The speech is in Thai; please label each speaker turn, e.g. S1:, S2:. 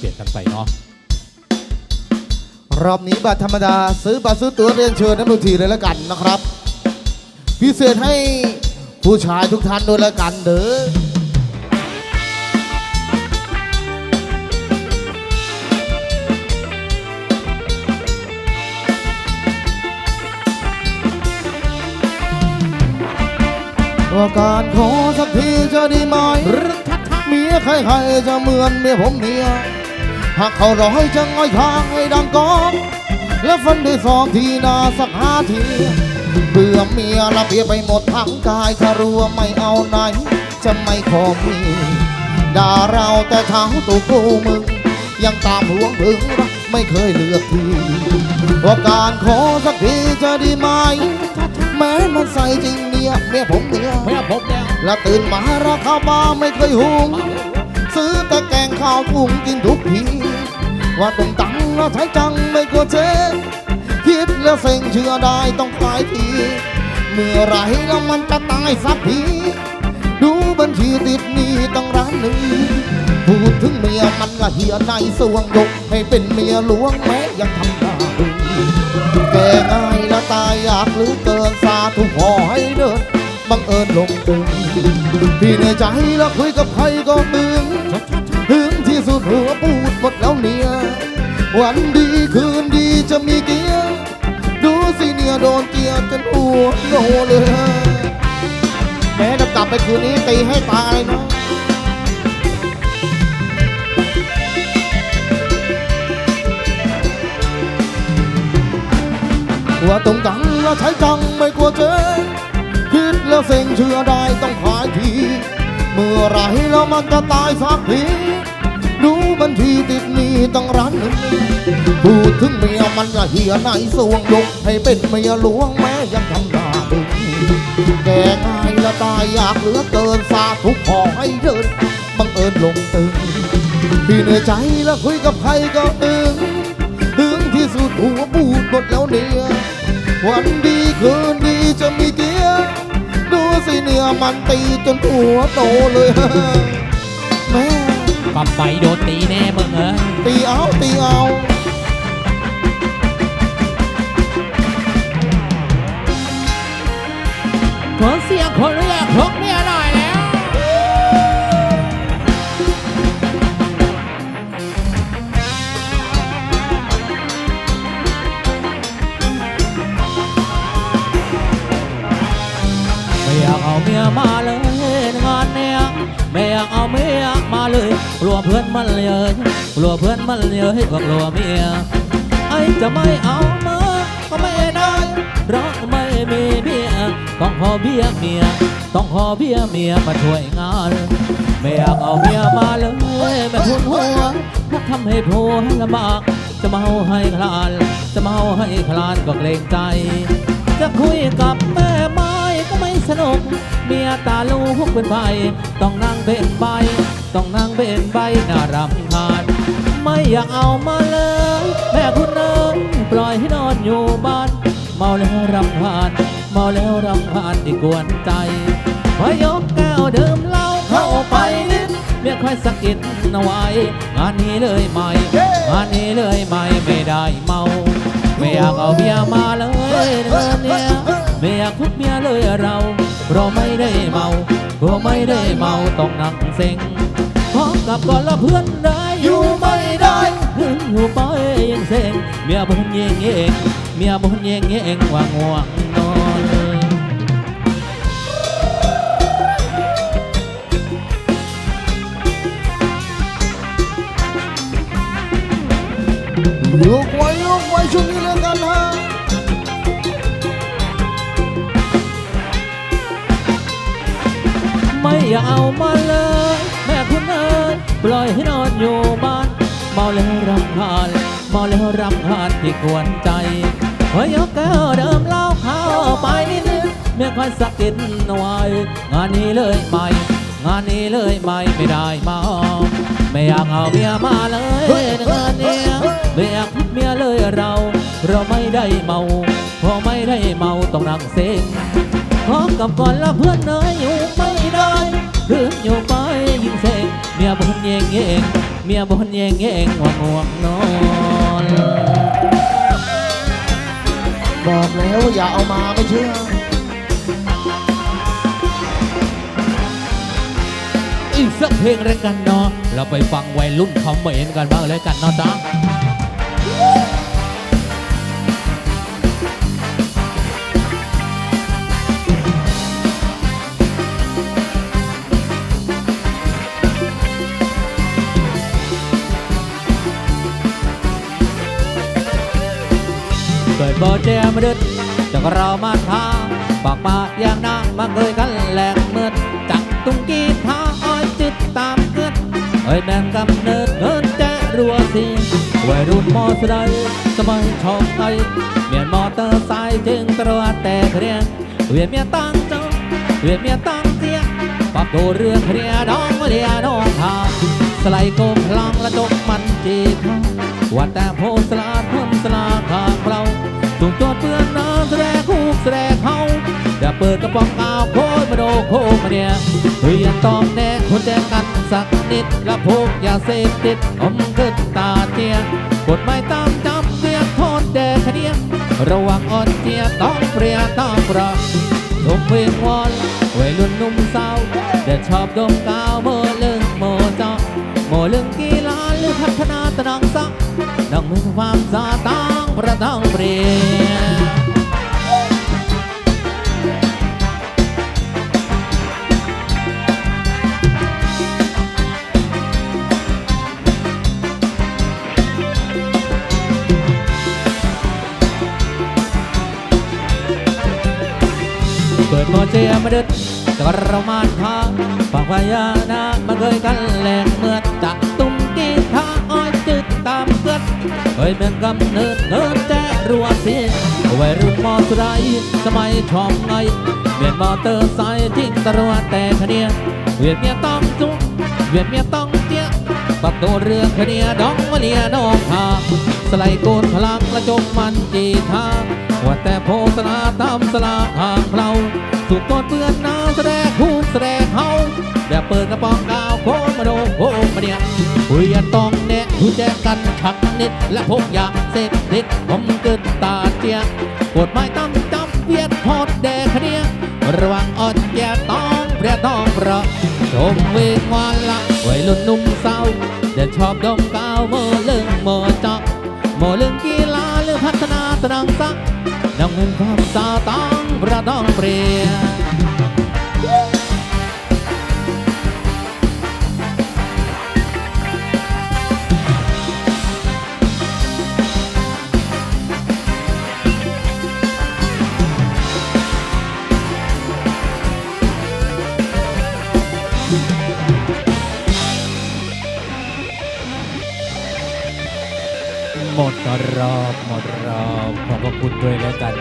S1: เปลี่ยนกันไปเนาะ
S2: รอบนี้บัตรธรรมดาซื้อบัตรซื้อตั๋วเรียนเชิญนักดนตรีเลยละกันนะครับ พิเศษให้ผู้ชายทุกท่านด้วยละกันเด้อว่าการขอสักทีจะดีไหมเมียใครๆจะเหมือนเมียผมเนี่ย หากเขาร้อยจะง่อยทางให้ดังกองแล้วฟันด้วยสองทีนาสักห้าที เบื่อเมียละเบียไปหมดทั้งกายถ้ารู้ว่าไม่เอาไหน จะไม่ขอมีด่าเราแต่เท้าตูกูมึง ยังตามหวงถึงรักไม่เคยเลือกทีว่าการขอสักทีจะดีไหมแม้มันใส่จริงเมียเมียผมเนี่ย
S1: เพื่ผมแล้ว
S2: และตื่นมาราคามาไม่เคยหุง ซื้อแต่แกงข้าวถุงกินทุกที ว่าต้องตังแล้วใช้จังไม่กลัวเจ๊คิดแล้วเซ็งเชื่อได้ต้องขายทีเมื่อไรแล้วมันจะตายสักทีดูบัญชีติดหนี้ตั้งร้านหนึ่งพูดถึงเมียมันละเหียในสวงยกให้เป็นเมียหลวงแม้ยังทำหน้าบึ้งแก่ง่ายและตายอยากหรือเกินสาธุขอให้เดินบังเอิญลงตึงพี่ในใจแล้วคุยกับใครก็ตึงถึงที่สุดหัวปูดหมดแล้วเนี่ย วันดีคืนดีจะมีเกียร์ดูสิเนี่ยโดนเกียร์จนหัวโนเลยแม้จะกลับไปคืนนี้ตีให้ตายนะว่าตรงตังแล้วใช้จังไม่กลัวเจ๊คิดแล้วเซ็งเชื่อได้ต้องขายที เมื่อไรแล้วมันจะตายสักที ดูบัญชีติดหนี้ต้องร้านหนึ่งพูดถึงเมียมันละเหียในสวงยกให้เป็นเมียหลวงแม้ยังทำหน้าบึ้งแก่ง่ายละตายอยากเหลือเกินสาธุกขอให้เดินบังเอิญลงตึงพี่เหนื่อยใจแล้วคุยกับใครก็ตึงถึงที่สุดหัวบูดหมดแล้วเนี่ยวันดีคืนดีจะมีเกียร์ดูสิเนี่ยมันตีจนหัวโตเลยแม่
S1: กลับไปโดนตีแน่มึงเอ้ย
S2: ตีเอา ตีเอา
S1: ขอเสียงคนเรียกพกเมียหน่อยแล้ว ไม่อยากเอาเมียมาเลยงานเนี้ยไม่อยากเอาเมียมา เลยกลัวเพื่อนมันเลยกลัวเพื่อนมันเลยก็กลัวเมียไอ้จะไม่เอามาก็ไม่ได้รักไม่มีเมียต้องขอเบี้ยเมียต้องขอเบี้ยเมียมาช่วยงานไม่อยากเอาเมียมาเลยแม่คุณหัวพวกทำให้ผัวลำบากจะมาเอาให้คลาน จะมาเอาให้คลานก็เกรงใจ จะคุยกับแม่ไม้ก็ไม่สนุก เมียตาลูกเป็นใบต้องนั่งเป็นใบ ต้องนั่งเป็นใบน่ารำคาญ ไม่อยากเอามาเลย แม่คุณเอ๋ยปล่อยให้นอนอยู่บ้าน เมาแล้วรำคาญ เมาแล้วรำคาญที่กวนใจพอยกแก้วดื่มเหล้าเข้าไปนิดเมียค่อยสะกิดเอาไว้งานนี้เลยไม่งานนี้เลยไม่ไม่ได้เมา ไม่อยากเอาเมียมาเลยเดือนเนี้ยไม่อยากคุกเมียเลยเรา เราไม่ได้เมา เราไม่ได้เมาต้องนั่งเซ็งขอกลับก่อนละเพื่อนได้อยู่ไม่ได้ถึงอยู่ไปยังเซ็งเมียบ่นเยงเองเมียบ่นเยงเองว่าง่วงนอน
S2: ลูกไว้ลูกไว้ช่วงนี้เล่นกันนะ
S1: อย่าเอามาเลย แม่คุณเอ๋ยปล่อยให้นอนอยู่บ้านเมาแล้วรำคาญเมาแล้วรำคาญที่กวนใจพอยกแก้วเดิมเหล้าเข้าไปนิดนึงเมียคอยสะกิดเอาไว้งานนี้เลยไม่งานนี้เลยไม่ไม่ได้เมาไม่อยากเอาเมียมาเลยงานเนี้ยไม่อยากคุกเมียเลยเรา เราไม่ได้เมา พอไม่ได้เมาต้องนั่งเซ็งพร้อมกับก่อนละเพื่อนเนยอยู่ไม่ได้ เพื่อนอยู่ไปยิ่งเสงเมียบ่นเยงเยงเมียบนแยงแยงว่าง่วงนอน
S2: บอกแล้วว่าอย่าเอามาไม่เชื่อ
S1: อีกสักเพลงแล้วกันเนาะเราไปฟังวัยรุ่นคอมเมนกันบ้างเลยกันเนาะจ๊ะ บ่เจมาดึดจากเรามาทาปากมาอย่างนามาเคยกันแหลกเมื่อจักตุ้งกีทาอ้อยจิตตามเกิดเอ้ยแม่งกำเนิดเงินแจรัวสิวัยรุ่นมอสไดสมัยชอบไทยเมียนมอเตอร์ไซค์จึงตรวจแต่เครียงเวียนเมียตั้งจ้าเวียนเมียตั้งเตียปรับตัวเรื่องเครียดองเรียน้องทาสไลด์โกงพลังและจกมันจีทาวันแต่โพสลาดพ้นสลาทาง เปิดกระป๋องกาวโคยมาโดโคมาเนี่ยเฮ้ยอย่าต้องแน่คนแจกันสักนิดและพกอย่าเสพติดอมขึ้นตาเตียกฎหมายตามจับเรียกโทษแด่คดีระวังอ่อนเจียต้องเปรียต้องประทุกเวงวอนวัยรุ่นหนุ่มสาวเด็ดชอบดมกาวโมเลึงโมจอโมเลึงกีฬาหรือพัฒนาตะนังสักนังมือความสาตังประทังเปรีย เปิดโมเจียมาดึดแต่ก็เรามาทางฝั่งพญานาคมาเคยกันแหลงเมื่อจะตุ้มกีทาอ้อยจึดตามเกิดเฮ้ยเป็นกำเนิดเนินแจ้รัวเสียวัยรุ่นมอสไซค์สมัยชอมไงเวียนมอเตอร์ไซค์ทิ้งตรัวแต่คเนียเวียนเมียต้องจุกเวียนเมียต้องเตี้ยปรับตัวเรือคเนียดองมาเลียน้องทาสไลด์โกนพลังและจงมันจีท่า ถูกต้นเปื้อนน้ำแสดงคู่แสดงเฮาแบบเปิดกระป๋องกาวโคมาโดโคมาเนี่ยคุยนต้องแน่คุยแจกันขักนิด และพกยาเสพติดผมเกินตาเจียกฎหมายตั้มจำเวียดพอดแดกเนียระวังอ่อนแย่ต้องเปรียต้องประชมเวงวานละวัยรุ่นนุ่มสาเด็ดชอบดมกาวเมื่อเลื่องเมื่อ งินความสาตังประต้องเปรียนหมดรอบหมดรอบขอบพระคุณด้วยแล้วกัน